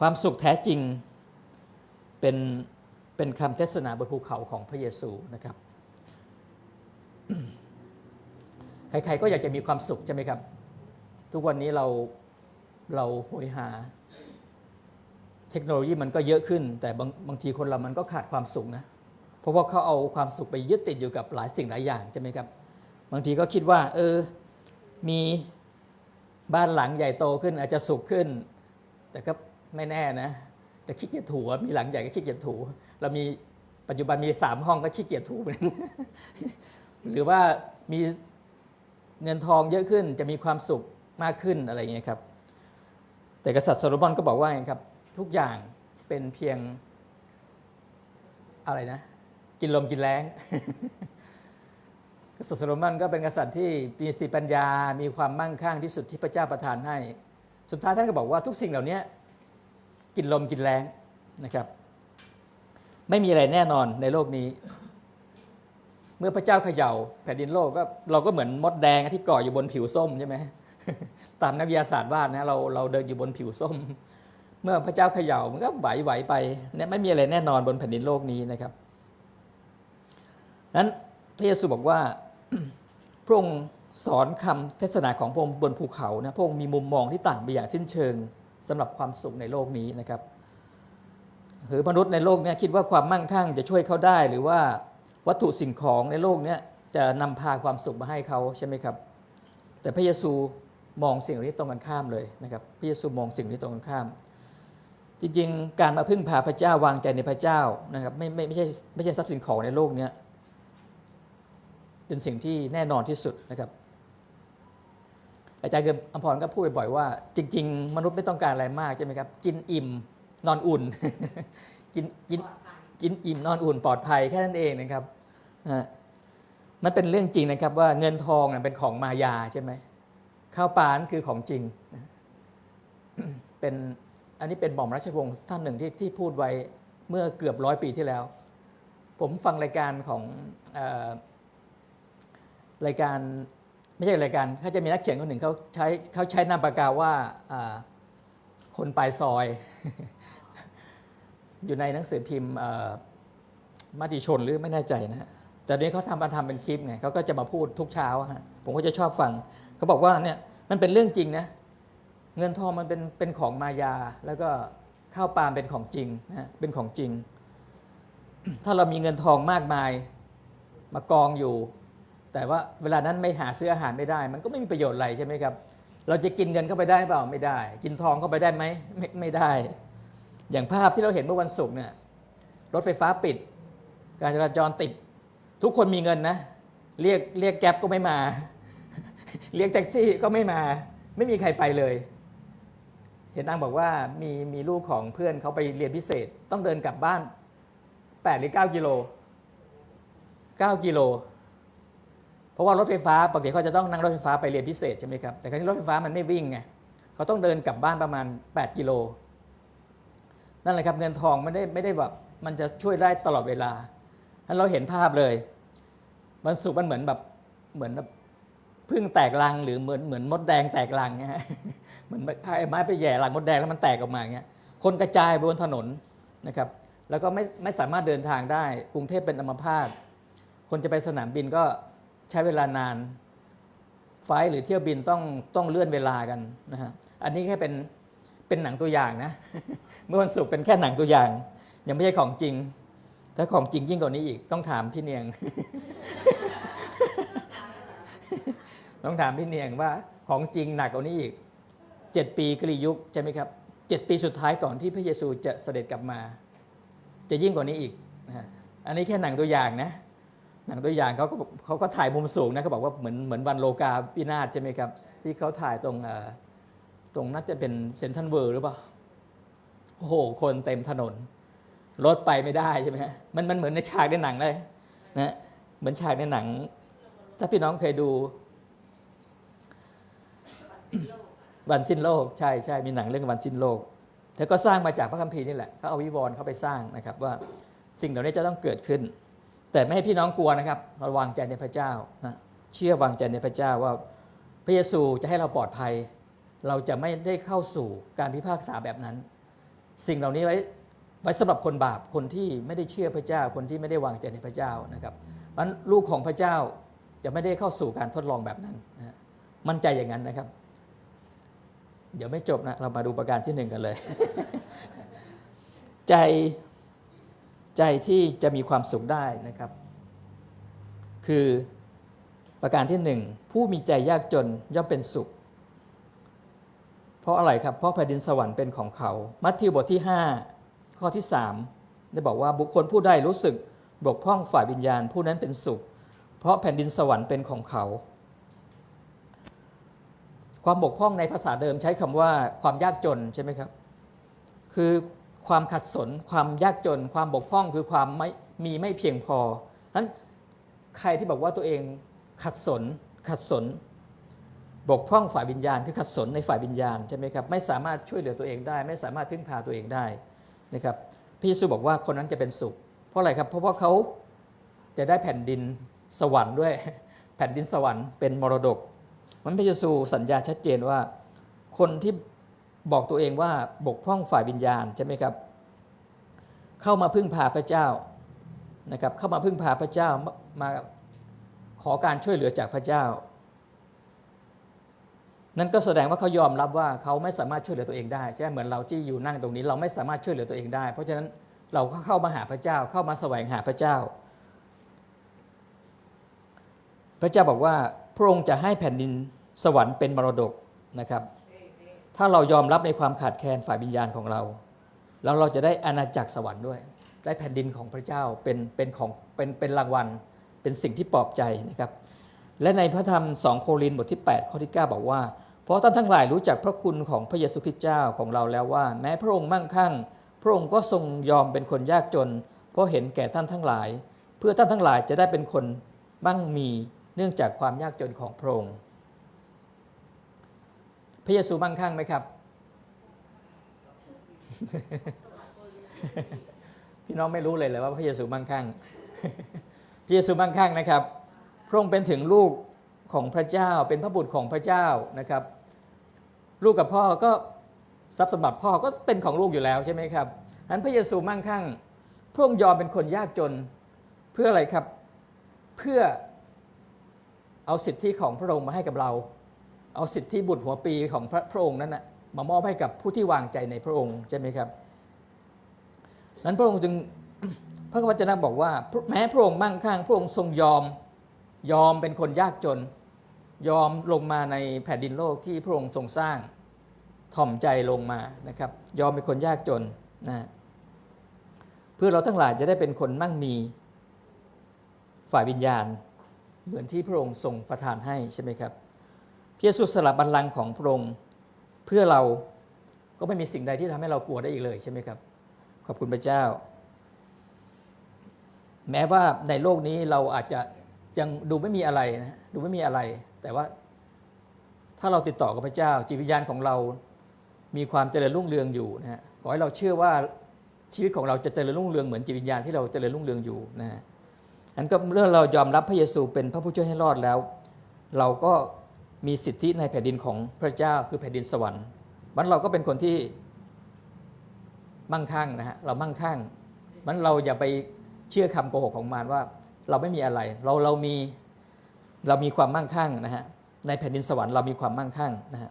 ความสุขแท้จริงเป็นเป็นคำเทศนาบนภูเขาของพระเยซูนะครับ ใครๆก็อยากจะมีความสุขใช่ไหมครับ ทุกวันนี้เราเราโหยหา เทคโนโลยีมันก็เยอะขึ้น แต่บางบางทีคนเรามันก็ขาดความสุขนะ เพราะว่าเขาเอาความสุขไปยึดติดอยู่กับหลายสิ่งหลายอย่างใช่ไหมครับ บางทีก็คิดว่า เออ มีบ้านหลังใหญ่โตขึ้นอาจจะสุขขึ้น แต่ก็ ไม่แน่นะแต่ขี้เกียจถูมีหลังใหญ่ก็ขี้เกียจถู เรามีปัจจุบันมีสามห้องก็ขี้เกียจถูเหมือนกันหรือว่ามีเงินทองเยอะขึ้นจะมีความสุขมากขึ้นอะไรอย่างเงี้ยครับ แต่กษัตริย์โซโลมอนก็บอกว่าไงครับ ทุกอย่างเป็นเพียงอะไรนะ กินลมกินแรงกษัตริย์โซโลมอนก็เป็นกษัตริย์ที่มีสติปัญญา มีความมั่งคั่งที่สุดที่พระเจ้าประทานให้ สุดท้ายท่านก็บอกว่าทุกสิ่งเหล่านี้ กินลมกินแรงนะครับ ไม่มีอะไรแน่นอนในโลกนี้ เมื่อพระเจ้าเขย่า แผ่นดินโลกก็เราก็เหมือนมดแดงที่เกาะอยู่บนผิวส้มใช่ไหมตามนักวิทยาศาสตร์ว่านะเราเราเดินอยู่บนผิวส้ม เมื่อพระเจ้าเขย่ามันก็ไหวไหวไปเนี่ยไม่มีอะไรแน่นอนบนแผ่นดินโลกนี้นะครับนั้นพระเยซูบอกว่าพระองค์สอนคำเทศนาของพระองค์บนภูเขานะพระองค์มีมุมมองที่ต่างไปอย่างสิ้นเชิง สำหรับความสุขในโลกนี้นะครับคือมนุษย์ในโลกนี้คิดว่าความมั่งคั่งจะช่วยเขาได้ หรือว่าวัตถุสิ่งของในโลกนี้จะนำพาความสุขมาให้เขาใช่ไหมครับ แต่พระเยซูมองสิ่งเหล่านี้ตรงกันข้ามเลยนะครับ พระเยซูมองสิ่งนี้ตรงกันข้าม จริงๆ การมาพึ่งพาพระเจ้าวางใจในพระเจ้านะครับไม่ไม่ไม่ใช่ไม่ใช่ทรัพย์สินของในโลกนี้เป็นสิ่งที่แน่นอนที่สุดนะครับ อาจารย์เกิมอภรก็พูดบ่อยๆว่า จริง ๆ มนุษย์ไม่ต้องการอะไรมากใช่ไหมครับ กินอิ่มนอนอุ่น กินกินกินอิ่มนอนอุ่นปลอดภัยแค่นั้นเองนะครับนะฮะมันเป็นเรื่องจริงนะครับ ว่าเงินทองน่ะเป็นของมายาใช่ไหมข้าวปลานั่นคือของจริง เป็นอันนี้เป็นหม่อมราชวงศ์ท่านหนึ่งที่ที่พูดไว้เมื่อเกือบร้อยปีที่แล้ว ผมฟังรายการของเออรายการ ไม่ใช่รายการเขาจะมีนักเขียนคนหนึ่งเขาใช้เขาใช้นามปากกาว่าคนปลายซอย อยู่ในหนังสือพิมพ์มติชนหรือไม่แน่ใจนะฮะแต่เดี๋ยวนี้เขาทำมาทำเป็นคลิปไงเขาก็จะมาพูดทุกเช้าฮะผมก็จะชอบฟังเขาบอกว่าเนี่ยมันเป็นเรื่องจริงนะเงินทองมันเป็นเป็นของมายา แล้วก็ข้าวปลาเป็นของจริงนะเป็นของจริง ถ้าเรามีเงินทองมากมาย มากองอยู่ แต่ว่าเวลานั้นไม่หาซื้ออาหารไม่ได้ มันก็ไม่มีประโยชน์อะไรใช่ไหมครับ เราจะกินเงินเข้าไปได้เปล่าไม่ได้ กินทองเข้าไปได้ไหมไม่ไม่ได้ อย่างภาพที่เราเห็นเมื่อวันศุกร์เนี่ยรถไฟฟ้าปิด การจราจรติด ทุกคนมีเงินนะ เรียกเรียกแก๊ปก็ไม่มา เรียกแท็กซี่ก็ไม่มา ไม่มีใครไปเลย เห็นนางบอกว่ามีมีลูกของเพื่อนเขาไปเรียนพิเศษ ต้องเดินกลับบ้าน8หรือ9กิโล9กิโล เพราะว่ารถไฟฟ้าปกติเขาจะต้องนั่งรถไฟฟ้าไปเรียนพิเศษใช่ไหมครับแต่ครั้นี้รถไฟฟ้ามันไม่วิ่งไงเขาต้องเดินกลับบ้านประมาณ 8 กิโลนั่นแหละครับเงินทองไม่ได้ไม่ได้แบบมันจะช่วยได้ตลอดเวลาถ้าเราเห็นภาพเลยวันศุกร์มันเหมือนแบบเหมือนแบบพึ่งแตกรังหรือเหมือนเหมือนมดแดงแตกรังเงี้ยเหมือนไอ้ไม้ไปแย่รังมดแดงแล้วมันแตกออกมาเงี้ยคนกระจายบนถนนนะครับแล้วก็ไม่ไม่สามารถเดินทางได้กรุงเทพเป็นอัมพาตคนจะไปสนามบินก็ ใช้เวลานาน ไฟหรือเที่ยวบินต้องต้องเลื่อนเวลากันนะฮะอันนี้แค่เป็นเป็นหนังตัวอย่างนะ เมื่อวันศุกร์เป็นแค่หนังตัวอย่าง ยังไม่ใช่ของจริง ถ้าของจริงยิ่งกว่านี้อีก ต้องถามพี่เนียง ต้องถามพี่เนียงว่าของจริงหนักกว่านี้อีกเจ็ดปีกรียุคใช่ไหมครับเจ็ดปีสุดท้ายก่อนที่พระเยซูจะเสด็จกลับมา จะยิ่งกว่านี้อีก อันนี้แค่หนังตัวอย่างนะ หนังตัวอย่างเขาก็เขาก็ถ่ายมุมสูงนะเขาบอกว่าเหมือนเหมือนวันโลกาพินาศใช่ไหมครับ ที่เขาถ่ายตรงตรงน่าจะเป็นเซนทรัลเวิร์หรือเปล่าโอ้โห คนเต็มถนน รถไปไม่ได้ใช่ไหมฮะมันมันเหมือนในฉากในหนังเลยนะเหมือนฉากในหนัง ถ้าพี่น้องเคยดูวันสิ้นโลกใช่ใช่มีหนังเรื่องวันสิ้นโลกแล้วก็สร้างมาจากพระคัมภีร์นี่แหละเขาเอาวิวรณ์เข้าไปสร้างนะครับว่าสิ่งเหล่านี้จะต้องเกิดขึ้น แต่ไม่ให้พี่น้องกลัวนะครับเราวางใจในพระเจ้านะเชื่อวางใจในพระเจ้าว่าพระเยซูจะให้เราปลอดภัย เราจะไม่ได้เข้าสู่การพิพากษาแบบนั้น สิ่งเหล่านี้ไว้ไว้สำหรับคนบาปคนที่ไม่ได้เชื่อพระเจ้าคนที่ไม่ได้วางใจในพระเจ้านะครับมันลูกของพระเจ้าจะไม่ได้เข้าสู่การทดลองแบบนั้นนะมั่นใจอย่างนั้นนะครับ เดี๋ยวไม่จบนะเรามาดูประการที่หนึ่งกันเลย ใจ ใจที่จะมีความสุขได้นะครับ คือประการที่หนึ่งผู้มีใจยากจนย่อมเป็นสุข เพราะอะไรครับ เพราะแผ่นดินสวรรค์เป็นของเขา มัทธิวบทที่ 5 ข้อที่ 3 ได้บอกว่าบุคคลผู้ใดรู้สึกบกพร่องฝ่ายวิญญาณผู้นั้นเป็นสุข เพราะแผ่นดินสวรรค์เป็นของเขา ความบกพร่องในภาษาเดิมใช้คำว่าความยากจนใช่ไหมครับ คือ ความขัดสน ความยากจน ความบกพร่องคือความไม่มีไม่เพียงพอนั้นใครที่บอกว่าตัวเองขัดสน ขัดสน บกพร่องฝ่ายวิญญาณคือขัดสนในฝ่ายวิญญาณใช่ไหมครับไม่สามารถช่วยเหลือตัวเองได้ ไม่สามารถพึ่งพาตัวเองได้นะครับพระเยซูบอกว่าคนนั้นจะเป็นสุข เพราะอะไรครับเพราะว่าเขาจะได้แผ่นดินสวรรค์ด้วยแผ่นดินสวรรค์เป็นมรดก มันพระเยซูสัญญาชัดเจนว่า คนที่ บอกตัวเองว่าบกพร่องฝ่ายวิญญาณใช่ไหมครับ เข้ามาพึ่งพาพระเจ้านะครับ เข้ามาพึ่งพาพระเจ้ามาขอการช่วยเหลือจากพระเจ้า นั่นก็แสดงว่าเขายอมรับว่าเขาไม่สามารถช่วยเหลือตัวเองได้ใช่เหมือนเราที่อยู่นั่งตรงนี้ เราไม่สามารถช่วยเหลือตัวเองได้ เพราะฉะนั้นเราก็เข้ามาหาพระเจ้า เข้ามาแสวงหาพระเจ้า พระเจ้าบอกว่าพระองค์จะให้แผ่นดินสวรรค์เป็นมรดกนะครับ ถ้าเรายอมรับในความขาดแคลนฝ่ายวิญญาณของเรา แล้วเราจะได้อาณาจักรสวรรค์ด้วย ได้แผ่นดินของพระเจ้าเป็นเป็นของเป็นเป็นรางวัล เป็นสิ่งที่ปลอบใจนะครับ และในพระธรรม 2 โครินธ์บทที่ 8 ข้อที่ 9 บอกว่า เพราะท่านทั้งหลายรู้จักพระคุณของพระเยซูคริสต์เจ้าของเราแล้วว่า แม้พระองค์มั่งคั่ง พระองค์ก็ทรงยอมเป็นคนยากจน เพราะเห็นแก่ท่านทั้งหลาย เพื่อท่านทั้งหลายจะได้เป็นคนมั่งมีเนื่องจากความยากจนของพระองค์ พระเยซูมั่งคั่งไหมครับ พี่น้องไม่รู้เลยเลยว่าพระเยซูมั่งคั่ง พระเยซูมั่งคั่งนะครับ พระองค์เป็นถึงลูกของพระเจ้า เป็นพระบุตรของพระเจ้านะครับ ลูกกับพ่อก็ทรัพย์สมบัติพ่อก็เป็นของลูกอยู่แล้วใช่ไหมครับนั้นพระเยซูมั่งคั่ง พระองค์ยอมเป็นคนยากจนเพื่ออะไรครับ เพื่อเอาสิทธิของพระองค์มาให้กับเรา เอาสิทธิบุตรหัวปีของพระพระองค์นั้นนะมามอบให้กับผู้ที่วางใจในพระองค์ใช่ไหมครับนั้นพระองค์จึงพระวจนะบอกว่า แม้พระองค์มั่งคั่งพระองค์ทรงยอมยอมเป็นคนยากจน ยอมลงมาในแผ่นดินโลกที่พระองค์ทรงสร้างถ่อมใจลงมานะครับ ยอมเป็นคนยากจนนะเพื่อเราทั้งหลายจะได้เป็นคนมั่งมีฝ่ายวิญญาณ เหมือนที่พระองค์ทรงประทานให้ใช่ไหมครับ พระเยซูสละบัลลังก์ของพระองค์เพื่อเราก็ไม่มีสิ่งใดที่ทำให้เรากลัวได้อีกเลยใช่ไหมครับ ขอบคุณพระเจ้า แม้ว่าในโลกนี้เราอาจจะยังดูไม่มีอะไรนะดูไม่มีอะไร แต่ว่าถ้าเราติดต่อกับพระเจ้า จิตวิญญาณของเรา มีความเจริญรุ่งเรืองอยู่นะฮะขอให้เราเชื่อว่าชีวิตของเราจะเจริญรุ่งเรืองเหมือนจิตวิญญาณที่เราเจริญรุ่งเรืองอยู่นะฮะอันก็เมื่อเรายอมรับพระเยซูเป็นพระผู้ช่วยให้รอดแล้ว เราก็ มีสิทธิในแผ่นดินของพระเจ้าคือแผ่นดินสวรรค์มันเราก็เป็นคนที่มั่งคั่งนะฮะเรามั่งคั่งมันเราอย่าไปเชื่อคำโกหกของมารว่า เราไม่มีอะไร เราเรามีเรามีความมั่งคั่งนะฮะในแผ่นดินสวรรค์เรามีความมั่งคั่งนะฮะ